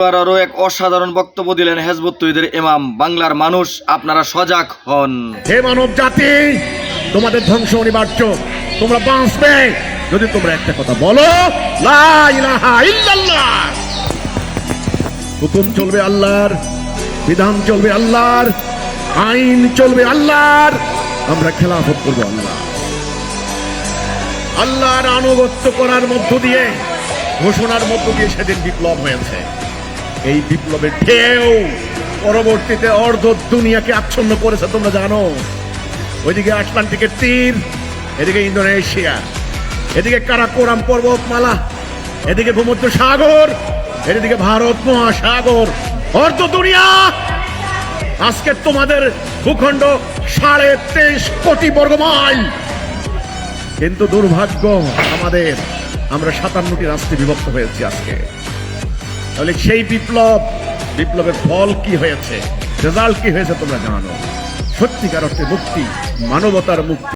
এবার আরও এক অসাধারণ বক্তব্য দিলেন হেজবুত তৈদের ইমাম। বাংলার মানুষ, আপনারা সজাগ হন। হে মানব জাতি, তোমাদের ধ্বংস অনিবার্য। তোমরা বাঁচবে। যদি তোমরা একটা কথা বলো হুকুম চলবে আল্লাহর, বিধান চলবে আল্লাহর, আইন চলবে আল্লাহর। আমরা খেলাফত করব আল্লাহ। আল্লাহর আনুগত্য করার মধ্য দিয়ে, ঘোষণার মধ্য দিয়ে সেদিন বিপ্লব হয়েছে। এই বিপ্লবের ঢেউ পরবর্তীতে অর্ধ দুনিয়াকে আচ্ছন্ন করেছে, তোমরা জানো। ওইদিকে আটলান্টিকের তীর, এদিকে ইন্দোনেশিয়া, এদিকে কারাকোরাম পর্বতমালা, এদিকে ভূমধ্য সাগর এদিকে ভারত মহাসাগর। অর্ধ দুনিয়া! আজকে তোমাদের ভূখণ্ড সাড়ে তেইশ কোটি বর্গ মাইল। কিন্তু দুর্ভাগ্য আমাদের, আমরা সাতান্নটি রাষ্ট্রে বিভক্ত হয়েছি আজকে। তাহলে সেই বিপ্লব, বিপ্লবের ফল কি হয়েছে? রেজাল্ট কি হয়েছে তোমরা জানো। সত্যিকার অর্থে মুক্তি, মানবতার মুক্তি।